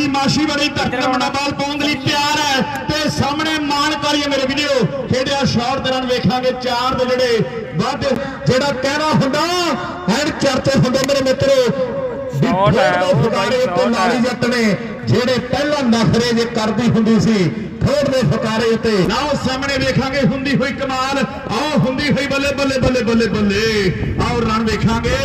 ਦੀ ਮਾਸ਼ੀ ਬੜੀ ਧਰਤੀ ਮੁੰਡਾ ਬਾਲ ਪਾਉਣ ਲਈ ਤਿਆਰ ਹੈ। ਤੇ ਸਾਹਮਣੇ ਮਾਨ ਕਰੀਏ ਮੇਰੇ ਵੀਡੀਓ ਖੇਡਿਆ ਸ਼ਾਟ ਦੇ ਨਾਲ ਵੇਖਾਂਗੇ ਚਾਰ ਦੇ ਜਿਹੜੇ ਵੱਧ ਜਿਹੜਾ ਕਹਿਣਾ ਹੁੰਦਾ ਐਨ ਚਰਚੇ ਹੁੰਦੇ ਮੇਰੇ ਮਿੱਤਰੋ ਹੈ, ਉਹ ਫੁਕਾਰੇ। ਲਾਲੀ ਜੱਟ ਨੇ ਜਿਹੜੇ ਪਹਿਲਾਂ ਨਖਰੇ ਜੇ ਕਰਦੀ ਹੁੰਦੀ ਸੀ ਖੇਡ ਦੇ ਫੁਕਾਰੇ ਉੱਤੇ। ਨਾ ਸਾਹਮਣੇ ਵੇਖਾਂਗੇ ਹੁੰਦੀ ਹੋਈ ਕਮਾਲ ਆਓ ਹੁੰਦੀ ਹੋਈ ਬੱਲੇ ਬੱਲੇ ਬੱਲੇ ਬੱਲੇ ਬੱਲੇ। ਆਓ ਰਨ ਵੇਖਾਂਗੇ।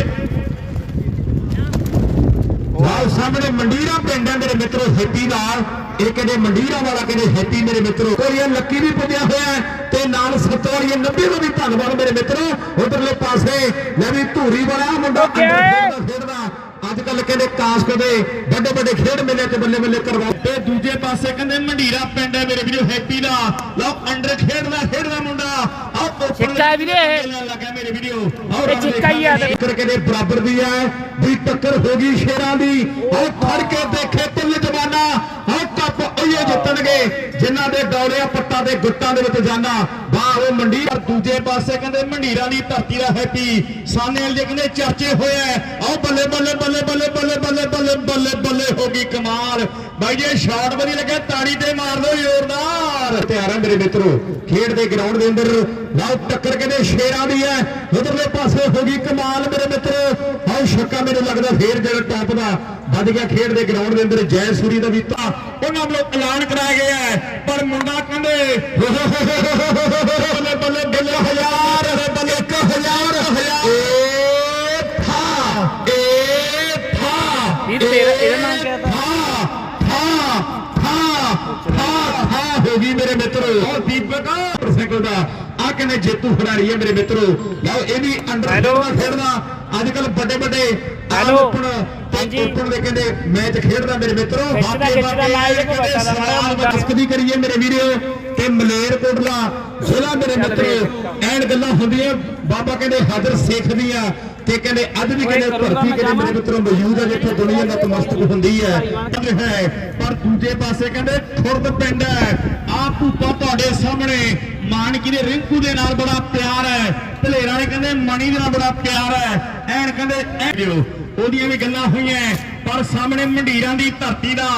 ਸਾਹਮਣੇ ਮੰਡੀਰਾ ਪਿੰਡ ਹੈ ਮੇਰੇ ਮਿੱਤਰੋ ਹੈਪੀ ਨਾਲ ਇਹ ਕਹਿੰਦੇ ਮੰਡੀਰਾ ਵਾਲਾ ਕਹਿੰਦੇ ਹੈਪੀ ਮੇਰੇ ਮਿੱਤਰੋ। ਕੋਰੀਆ ਲੱਕੀ ਵੀ ਪੁੱਜਿਆ ਹੋਇਆ ਤੇ ਨਾਲ ਸੱਤ ਵਾਲੀ 90 ਦਾ ਵੀ ਧੰਨਵਾਦ ਮੇਰੇ ਮਿੱਤਰੋ। ਉਧਰਲੇ ਪਾਸੇ ਲੈ ਵੀ ਧੂਰੀ ਵਾਲਾ ਮੁੰਡਾ ਖੇਡਦਾ। ਅੱਜ ਕੱਲ ਕਹਿੰਦੇ ਕਾਸਕ ਦੇ ਵੱਡੇ ਵੱਡੇ ਖੇਡ ਮੇਲੇ ਤੇ ਬੱਲੇ ਬੱਲੇ ਕਰਵਾ ਤੇ ਦੂਜੇ ਪਾਸੇ ਕਹਿੰਦੇ ਮੰਡੀਰਾ ਪਿੰਡ ਹੈ ਮੇਰੇ ਵੀਡੀਓ ਹੈਪੀ ਦਾ। ਲਓ ਅੰਡਰ ਖੇਡਦਾ ਖੇਡਦਾ ਮੁੰਡਾ। ਆਹ ਹੈ ਵੀਰੇ। ਇਹ। ਲੱਗਾ ਮੇਰੇ ਵੀਡੀਓ ਇਹ ਚਿੱਕਾ ਹੀ ਆ ਟੱਕਰ ਕਹਿੰਦੇ ਬਰਾਬਰ ਦੀ ਹੈ ਵੀ ਟੱਕਰ ਹੋ ਗਈ ਸ਼ੇਰਾਂ ਦੀ। ਉਹ ਫੜ ਕੇ ਦੇਖੇ ਪੁੱਲ ਜਵਾਨਾ। ਉਹ ਕੱਪ ਉਹੀ ਜਿੱਤਣਗੇ ਜਿਨ੍ਹਾਂ ਦੇ ਡੌਲਿਆ ਪੱਟਾਂ ਦੇ ਗੁੱਟਾਂ ਦੇ ਵਿੱਚ ਜਾਣਾ ਵਾਹ ਉਹ ਮੰਡੀ ਪਰ ਦੂਜੇ ਪਾਸੇ ਕਹਿੰਦੇ ਮੰਡੀਰਾਂ ਦੀ ਧਰਤੀ ਦਾ ਹੈਪੀ। ਸਾਨੇ ਵਾਲੇ ਕਹਿੰਦੇ ਚਰਚੇ ਹੋਇਆ ਆਹ ਬੱਲੇ ਬੱਲੇ ਬੱਲੇ ਬੱਲੇ ਬੱਲੇ ਬੱਲੇ ਬੱਲੇ ਬੱਲੇ ਬੱਲੇ ਹੋ ਗਈ ਕਮਾਲ। ਬਾਈ ਜੇ ਸ਼ਾਟ ਵਧੀਆ ਲੱਗਿਆ, ਤਾੜੀ ਤੇ ਮਾਰ ਦਿਓ ਜ਼ੋਰਦਾਰ। ਤਿਆਰ ਹੈ ਮੇਰੇ ਮਿੱਤਰੋ, ਖੇਡ ਦੇ ਗਰਾਊਂਡ ਦੇ ਅੰਦਰ। ਲਓ, ਟੱਕਰ ਕਹਿੰਦੇ ਸ਼ੇਰਾਂ ਦੀ ਹੈ। ਉਧਰਲੇ ਪਾਸੇ ਹੋ ਗਈ ਕਮਾਲ ਮੇਰੇ ਮਿੱਤਰੋ। ਆਹ ਛੱਕਾ ਮੈਨੂੰ ਲੱਗਦਾ ਫੇਰ ਜਿਹੜਾ ਟੌਪ ਦਾ ਵੱਧ ਗਿਆ ਖੇਡ ਦੇ ਗਰਾਊਂਡ ਦੇ ਅੰਦਰ। ਜੈ ਸੂਰੀ ਦਾ ਵੀ ਤਾਂ ਉਹਨਾਂ ਵੱਲੋਂ ਐਲਾਨ ਕਰਾਇਆ ਗਿਆ ਪਰ ਮੁੰਡਾ ਕਹਿੰਦੇ ਥਾ ਥਾ ਥਾ ਥਾ ਹੋ ਗਈ ਮੇਰੇ ਮਿੱਤਰੋ। ਉਹ ਦੀਪਕ। ਮੋਟਰਸਾਈਕਲ ਦਾ। ਆ ਕਹਿੰਦੇ ਜੇਤੂ ਖਿਡਾਰੀ ਹੈ ਮੇਰੇ ਮਿੱਤਰੋ। ਲਓ ਇਹ ਵੀ ਅੰਡਰ। ਖੇਡਦਾ ਅੱਜ ਕੱਲ ਹੈਲੋ। ਹਾਂਜੀ। ਓਪਨ ਦੇ ਕਹਿੰਦੇ ਮੈਚ ਖੇਡਦਾ ਮੇਰੇ ਮਿੱਤਰੋ ਖਿੱਚਦਾ- ਬਾਕੀ ਦਾ। ਬਸਕਦੀ ਕਰੀਏ ਮੇਰੇ ਵੀਰੋ ਤੇ ਮਲੇਰ ਕੋਟਲਾ ਜ਼ਿਲ੍ਹਾ ਮੇਰੇ ਮਿੱਤਰੋ। ਐਨ ਗੱਲਾਂ ਹੁੰਦੀਆਂ ਬਾਬਾ ਕਹਿੰਦੇ ਹਾਜ਼ਰ ਸਿੱਖ ਦੀਆਂ ਤੇ ਕਹਿੰਦੇ ਅੱਜ ਵੀ ਕਹਿੰਦੇ ਧਰਤੀ ਕਹਿੰਦੇ ਮੇਰੇ। ਮਿੱਤਰੋ ਮੌਜੂਦ ਹੈ ਜਿੱਥੇ ਦੁਨੀਆ ਨਤਮਸਤਕ ਹੁੰਦੀ ਹੈ ਪਰ ਦੂਜੇ ਪਾਸੇ ਕਹਿੰਦੇ ਖੁਰਦ ਪਿੰਡ ਹੈ ਆ ਭੂਪਾ ਤੁਹਾਡੇ ਸਾਹਮਣੇ ਮਾਨਕੀ ਦੇ ਰਿੰਕੂ ਦੇ ਨਾਲ ਬੜਾ ਪਿਆਰ ਹੈ ਭਲੇਰਾਂ ਵਾਲੇ ਕਹਿੰਦੇ ਮਣੀ ਦੇ ਨਾਲ ਬੜਾ ਪਿਆਰ ਹੈ ਐਨ ਕਹਿੰਦੇ ਦਿਓ ਉਹਦੀਆਂ ਵੀ ਗੱਲਾਂ ਹੋਈਆਂ ਪਰ ਸਾਹਮਣੇ ਮੰਡੀਰਾਂ ਦੀ ਧਰਤੀ ਦਾ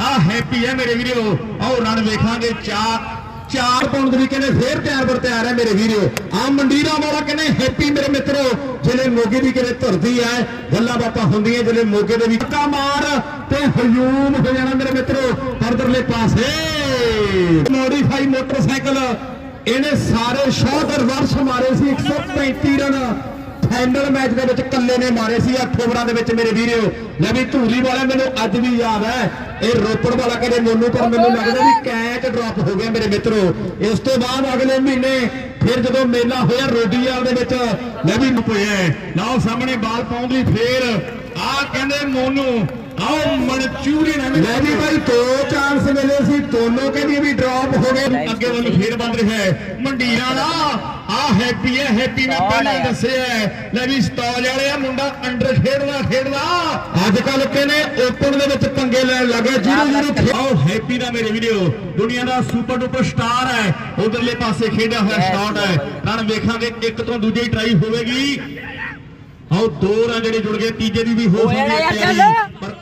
ਆ ਹੈਪੀ ਹੈ ਮੇਰੇ ਵੀਰੋ। ਆਓ ਰਣ ਵੇਖਾਂਗੇ, ਚਾਰ ਚਾਰ ਪਾਉਣ ਦੇ ਕਹਿੰਦੇ ਫੇਰ ਤਿਆਰ ਬਰ ਤਿਆਰ ਹੈ ਮੇਰੇ ਵੀਰੋ। ਆ ਮੰਡੀਰਾ ਵਾਲਾ ਕਹਿੰਦੇ ਹੈਪੀ ਮੇਰੇ ਮਿੱਤਰੋ ਜਿਹੜੇ ਮੋਗੇ ਦੀ ਕਹਿੰਦੇ ਧਰਤੀ ਹੈ ਗੱਲਾਂ ਬਾਤਾਂ ਹੁੰਦੀਆਂ ਜਿਹੜੇ ਮੋਗੇ ਦੇ ਵਿੱਚ ਟੱਕਾ ਮਾਰ ਤੇ ਹਯੂਮ ਹੋ ਜਾਣਾ ਮੇਰੇ ਮਿੱਤਰੋ, ਪਰਦਰਲੇ ਪਾਸੇ। ਮੋਡੀਫਾਈ ਮੋਟਰਸਾਈਕਲ, ਇਹਨੇ ਸਾਰੇ ਸ਼ਾਟ ਰਿਵਰਸ ਮਾਰੇ ਸੀ 135 ਰਨ। ਫਾਈਨਲ ਮੈਚ ਦੇ ਵਿੱਚ ਕੱਲੇ ਨੇ ਮਾਰੇ ਸੀ ਅਕਤੂਬਰਾਂ ਦੇ ਵਿੱਚ ਮੇਰੇ ਵੀਰੋ। ਲੈ ਵੀ ਧੂਰੀ ਵਾਲਾ ਮੈਨੂੰ ਅੱਜ ਵੀ ਯਾਦ ਹੈ। ਇਹ ਰੋਪੜ ਵਾਲਾ ਕਹਿੰਦੇ ਮੋਨੂ ਪਰ ਮੈਨੂੰ ਲੱਗਦਾ ਵੀ ਕੈਚ ਡ੍ਰੌਪ ਹੋ ਗਿਆ ਮੇਰੇ ਮਿੱਤਰੋ। ਇਸ ਤੋਂ ਬਾਅਦ ਅਗਲੇ ਮਹੀਨੇ ਫਿਰ ਜਦੋਂ ਮੇਲਾ ਹੋਇਆ ਰੋਡੀਆਲ ਦੇ ਵਿੱਚ ਲੈ ਵੀ ਹੋਇਆ ਲਓ ਸਾਹਮਣੇ ਬਾਲ ਲਈ ਫੇਰ ਆ ਕਹਿੰਦੇ ਮੋਨੂ। ਆਓ ਮਨਚੂਰੀਅਨ ਲੈ ਵੀ ਭਾਈ ਦੋ ਚਾਂਸ ਮਿਲੇ ਸੀ ਦੋਨੋਂ ਕਹਿੰਦੀ ਵੀ ਡ੍ਰੌਪ ਹੋ ਗਏ। ਅੱਗੇ ਵੱਲ ਫੇਰ ਬੰਦ ਰਿਹਾ ਹੈ। ਮੰਡੀਰਾਂ ਦਾ ਆ ਹੈਪੀ ਹੈ ਹੈਪੀ ਮੈਂ ਪਹਿਲਾਂ ਦੱਸਿਆ ਹੈ। ਲੈ ਵੀ ਸਟਾਲ ਵਾਲੇ ਆ ਮੁੰਡਾ ਅੰਡਰ ਖੇਡਦਾ ਖੇਡਦਾ। ਅੱਜ ਕੱਲ ਕਹਿੰਦੇ ਓਪਨ ਦੇ ਵਿੱਚ ਪੰਗੇ ਲੈਣ ਲੱਗੇ ਜਿਹਨੂੰ ਜਿਹਨੂੰ ਆਓ ਹੈਪੀ ਦਾ ਮੇਰੇ ਵੀਡੀਓ। ਦੁਨੀਆ ਦਾ ਸੁਪਰ ਡੁਪਰ ਸਟਾਰ ਹੈ। ਉਧਰਲੇ ਪਾਸੇ ਖੇਡਿਆ ਹੋਇਆ ਸ਼ਾਟ ਹੈ। ਰਨ ਵੇਖਾਂਗੇ ਇੱਕ ਤੋਂ ਦੂਜੀ ਟਰਾਈ ਹੋਵੇਗੀ। ਆਓ ਦੋ ਰਨ ਜਿਹੜੇ ਜੁੜ ਗਏ ਤੀਜੇ ਦੀ ਵੀ ਹੋ ਸਕਦੀ ਹੈ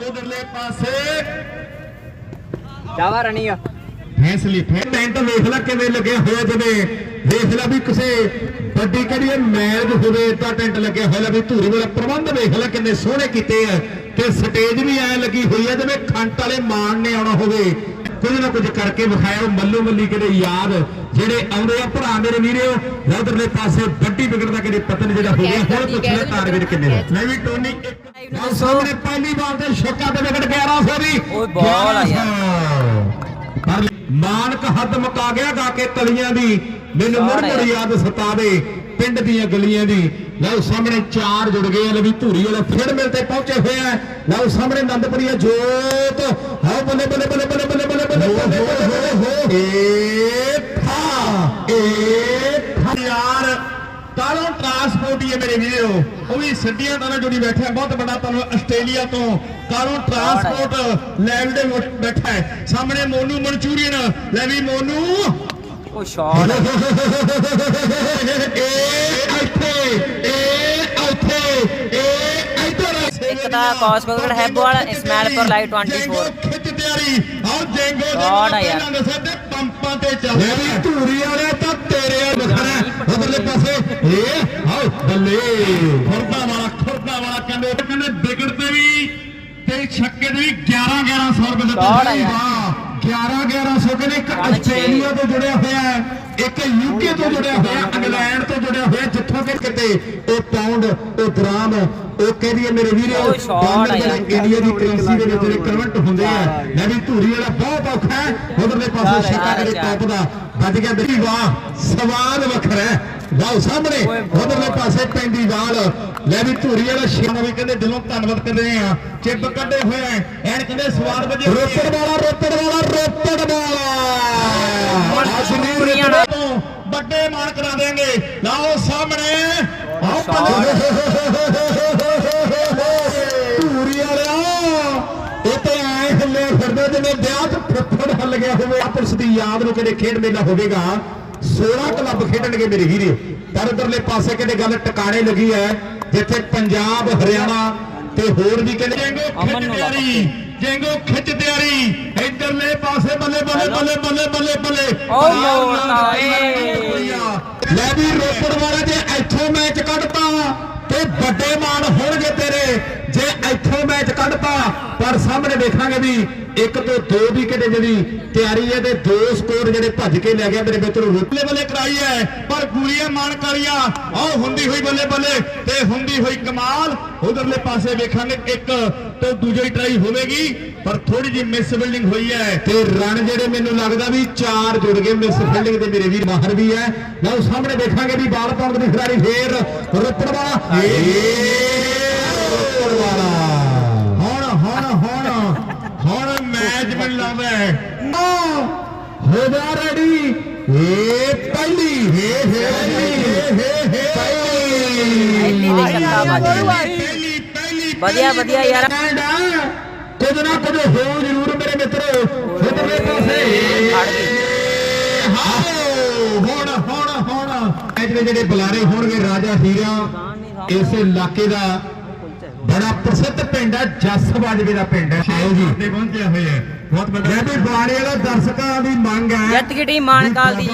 ਉਧਰਲੇ ਪਾਸੇ। ਜਾਵਾ ਰਣੀ ਆ। ਫੈਸਲੇ ਟੈਂਟ ਵੇਖ ਲੈ ਕਿਵੇਂ ਲੱਗਿਆ ਹੋਇਆ ਜਿਵੇਂ। ਵੇਖ ਲੈ ਵੀ ਕਿਸੇ ਵੱਡੀ ਕਿਹੜੀ ਮੈਚ ਹੋਵੇ ਤਾਂ ਟੈਂਟ ਲੱਗਿਆ ਹੋਇਆ ਲੈ ਵੀ ਧੂਰੀ ਵਾਲਾ ਪ੍ਰਬੰਧ ਵੇਖ ਲੈ ਕਿੰਨੇ ਸੋਹਣੇ ਕੀਤੇ ਆ। ਤੇ ਸਟੇਜ ਵੀ ਐ ਲੱਗੀ ਹੋਈ ਹੈ ਜਿਵੇਂ ਖੰਟ ਵਾਲੇ ਮਾਣ ਨੇ ਆਉਣਾ ਹੋਵੇ। ਕੁਝ ਨਾ ਕੁਝ ਕਰਕੇ ਵਿਖਾਇਆ ਉਹ ਮੱਲੋ ਮੱਲੀ ਕਿਤੇ ਯਾਦ ਜਿਹੜੇ ਆਉਂਦੇ ਆ ਭਰਾ ਮੇਰੇ ਵੀਰਿਓ ਉਧਰਲੇ ਪਾਸੇ ਵੱਡੀ ਵਿਕਟ ਦਾ ਕਿਤੇ ਪਤਨ ਜਿਹੜਾ ਹੋ ਗਿਆ ਹੁਣ ਪੁੱਛ ਲੈ ਤਾਰ ਵਿੱਚ ਕਿੰਨੇ ਦਾ ਮੈਂ ਵੀ ਟੋਨੀ ਮਾਨਕ ਹੱਦ ਮੁਕਾ ਗਿਆ ਗਾ ਕੇ ਤਲੀਆਂ ਦੀ ਮੈਨੂੰ ਮੁੜ ਮੁੜ ਯਾਦ ਸਤਾ ਦੇ ਪਿੰਡ ਦੀਆਂ ਗਲੀਆਂ ਦੀ ਲਓ ਸਾਹਮਣੇ ਚਾਰ ਜੁੜ ਗਏ ਲੈ ਵੀ ਧੂਰੀ ਵਾਲੇ ਫਿਰ ਮਿਲ ਤੇ ਪਹੁੰਚੇ ਹੋਏ ਆ ਲਓ ਸਾਹਮਣੇ ਨੰਦਪੁਰੀਆ ਜੋਤ ਹਾਓ ਬੱਲੇ ਬੱਲੇ ਬੱਲੇ ਬੱਲੇ ਬੱਲੇ ਬੱਲੇ ਬੱਲੇ ਹੋ ਹੋ ਹੋ ਹੋ ਹੀ ਹੈ ਮੇਰੇ ਵੀਰੋ। ਉਹ ਵੀ ਸਿੱਧੀਆਂ ਤਰ੍ਹਾਂ ਜੁੜੀ ਬੈਠਾ ਬਹੁਤ ਵੱਡਾ ਤੁਹਾਨੂੰ ਆਸਟ੍ਰੇਲੀਆ ਤੋਂ ਕਾਲੋਂ ਟਰਾਂਸਪੋਰਟ ਲੈਵਲ ਦੇ ਵਿੱਚ ਬੈਠਾ ਹੈ। ਸਾਹਮਣੇ ਮੋਨੂ ਮਨਚੂਰੀਅਨ। ਲੈ ਵੀ ਮੋਨੂ। ਉਹ ਸ਼ਾਟ। ਇਹ ਇੱਥੇ ਇਹ ਇੱਥੇ ਇਹ ਇੱਧਰ। ਸੇਵੇ ਇੱਕ ਤਾਂ ਕਾਸਕੋਗੜ ਹੈਬੋਵਾਲ ਇਸਮਾਇਲਪੁਰ ਲਾਈਵ 24 ਖਿੱਚ ਤਿਆਰੀ। ਆਓ ਜੈਂਗੋ। ਦੇ ਸਾਡੇ ਪੰਪਾਂ ਤੇ ਚੱਲ ਵੀ ਧੂਰੀ ਵਾਲੇ ਤਾਂ ਤੇਰੇ ਉਧਰਲੇ ਪਾਸੇ ਏ ਆਓ ਬੱਲੇ ਖੁਰਦਾ ਵਾਲਾ ਖੁਰਦਾ ਵਾਲਾ ਕਹਿੰਦੇ ਕਹਿੰਦੇ ਵਿਕਟ ਤੇ ਵੀ ਤੇ ਛੱਕੇ ਤੇ ਵੀ 11 1100 ਰੁਪਏ ਦਿੱਤੇ। ਵਾਹ 11 1100 ਕਹਿੰਦੇ ਇੱਕ। ਆਸਟ੍ਰੇਲੀਆ ਤੋਂ ਜੁੜਿਆ ਹੋਇਆ ਹੈ ਇੱਕ ਯੂਕੇ ਤੋਂ ਜੁੜਿਆ ਹੋਇਆ ਇੰਗਲੈਂਡ ਤੋਂ ਜੁੜਿਆ ਹੋਇਆ ਜਿੱਥੋਂ ਕਿ ਕਿਤੇ ਉਹ ਪਾਉਂਡ ਉਹ ਗ੍ਰਾਮ ਉਹ ਕਹਿੰਦੀ ਹੈ ਮੇਰੇ ਵੀਰੇ ਯਾਰ। ਜਿਹੜੇ ਇੰਡੀਆ ਦੀ ਕਰੰਸੀ ਦੇ ਵਿੱਚ ਜਿਹੜੇ ਕਨਵਰਟ ਹੁੰਦੇ ਆ ਮੈਂ ਵੀ ਧੂਰੀ ਵਾਲਾ ਬਹੁਤ ਔਖਾ ਹੈ ਉਧਰਲੇ ਪਾਸੇ ਛੱਕਾ ਕਰੇ। ਟੌਪ ਦਾ ਵੱਜ ਗਿਆ ਬਈ ਵਾਹ ਸਵਾਦ ਵੱਖਰਾ ਵਾਹ ਸਾਹਮਣੇ। ਉਧਰਲੇ ਪਾਸੇ ਪੈਂਦੀ ਵਾਲ ਲੈ ਵੀ ਧੂਰੀ ਵਾਲਾ ਸ਼ੇਰ ਵੀ ਕਹਿੰਦੇ ਦਿਲੋਂ ਧੰਨਵਾਦ ਕਰਦੇ ਆ ਚਿੱਬ ਕੱਢੇ ਹੋਏ ਐ ਐਨ ਕਹਿੰਦੇ ਸਵਾਦ ਵਜੇ ਰੋਪੜ ਵਾਲਾ ਰੋਪੜ ਵਾਲਾ ਰੋਪੜ ਵਾਲਾ। ਤੋਂ ਵੱਡੇ ਮਾਨ ਕਰਾ ਦੇਣਗੇ ਲਾਓ ਸਾਹਮਣੇ ਆਓ ਧੂਰੀ ਵਾਲਿਆ ਇਹ ਤੇ ਆਏ ਹੱਲੇ ਫਿਰਦੇ ਜਿਵੇਂ ਵਿਆਹ 'ਚ ਗਿਆ ਹੋਵੇ ਆਪਸ ਦੀ ਯਾਦ ਨੂੰ ਕਿਤੇ ਖੇਡ ਮੇਲਾ ਹੋਵੇਗਾ? 16 ਕਲੱਬ ਖੇਡਣਗੇ ਮੇਰੇ ਵੀਰੇ। ਪਰ ਉਧਰਲੇ ਪਾਸੇ ਕਿਤੇ ਗੱਲ ਟਿਕਾਣੇ ਲੱਗੀ ਹੈ ਜਿੱਥੇ ਪੰਜਾਬ ਹਰਿਆਣਾ ਤੇ ਹੋਰ ਵੀ ਕਹਿੰਦੇ ਜੈਂਗੋ ਖਿੱਚ ਤਿਆਰੀ ਜੈਂਗੋ ਖਿੱਚ ਤਿਆਰੀ। ਇਧਰਲੇ ਪਾਸੇ ਬੱਲੇ ਬੱਲੇ ਬੱਲੇ ਬੱਲੇ ਬੱਲੇ ਬੱਲੇ। ਲੈ ਵੀ ਰੋਪੜ ਵਾਲਾ ਜੇ ਇੱਥੋਂ ਮੈਚ ਕੱਢਤਾ। ਤੇ ਵੱਡੇ ਮਾਨ ਹੋਣਗੇ ਤੇਰੇ। ਜੇ ਇੱਥੋਂ ਮੈਚ ਕੱਢਤਾ ਪਰ ਸਾਹਮਣੇ ਦੇਖਾਂਗੇ ਵੀ ਇੱਕ ਤੋਂ ਦੋ ਵੀ ਕਿਤੇ ਜਿਹੜੀ ਤਿਆਰੀ ਹੈ ਤੇ ਦੋ ਸਕੋਰ ਜਿਹੜੇ ਭੱਜ ਕੇ ਲੈ ਗਿਆ ਮੇਰੇ ਮਿੱਤਰੋ ਰੁਪਲੇ ਬੱਲੇ ਕਰਾਈ ਹੈ, ਪਰ ਗੂਲੀਆ ਮਾਨ ਕਾਲੀਆ। ਆਹ ਹੁੰਦੀ ਹੋਈ ਬੱਲੇ ਬੱਲੇ ਤੇ ਹੁੰਦੀ ਹੋਈ ਕਮਾਲ। ਉਧਰਲੇ ਪਾਸੇ ਵੇਖਾਂਗੇ, ਇੱਕ ਤੋਂ ਦੂਜੀ ਟਰਾਈ ਹੋਵੇਗੀ, ਪਰ ਥੋੜੀ ਜਿਹੀ ਮਿਸ ਬਿਲਡਿੰਗ ਹੋਈ ਹੈ। ਤੇ ਰਨ ਜਿਹੜੇ ਮੈਨੂੰ ਲੱਗਦਾ ਵੀ ਚਾਰ ਜੁੜ ਗਏ ਮਿਸ ਬਿਲਡਿੰਗ ਦੇ ਮੇਰੇ ਵੀਰ ਮਾਹਰ ਵੀ ਹੈ। ਲਓ, ਸਾਹਮਣੇ ਦੇਖਾਂਗੇ ਵੀ ਬਾਲ ਪਾਉਣ ਖਿਡਾਰੀ ਫੇਰ ਰੋਪੜ ਏ ਰੋਪੜ ਵਾਲਾ ਹੁਣ ਹੁਣ ਹੁਣ ਹੁਣ ਮੈਚ ਮੈਨੂੰ ਲੱਗਦਾ ਹੈ ਆ ਹੋ ਜਾ ਰੈਡੀ ਏ ਪਹਿਲੀ ਹੇ ਹੇ ਹੇ ਹੇ ਪਹਿਲੀ ਦੇ ਛੱਕਾ ਵੱਜ ਗਿਆ। ਪਹਿਲੀ ਪਹਿਲੀ ਵਧੀਆ, ਵਧੀਆ ਯਾਰ। ਕੁਝ ਨਾ ਕੁਝ ਹੋ ਜ਼ਰੂਰ ਮੇਰੇ ਮਿੱਤਰੋ। ਉਧਰਲੇ ਪਾਸੇ। ਖੜ ਗਈ। ਹਾਓ ਹੁਣ ਹੁਣ ਹੁਣ। ਦੇ ਜਿਹੜੇ ਬੁਲਾਰੇ ਹੋਣਗੇ ਰਾਜਾ ਹੀਰਾ ਇਸ ਇਲਾਕੇ ਦਾ ਬੜਾ ਪ੍ਰਸਿੱਧ ਪਿੰਡ ਹੈ ਜੱਸ ਬਾਜਵੇ ਦਾ ਪਿੰਡ ਹੈ ਆਓ ਜੀ। ਤੇ ਪਹੁੰਚਿਆ ਹੋਇਆ। ਹੈ ਬਹੁਤ ਵੱਡਾ ਵੀ ਬੁਲਾਰੇ ਵਾਲਾ ਦਰਸ਼ਕਾਂ ਦੀ ਮੰਗ ਹੈ ਜਿੱਤ ਗਈ ਟੀਮ ਮਾਨਕਾਲ ਦੀ।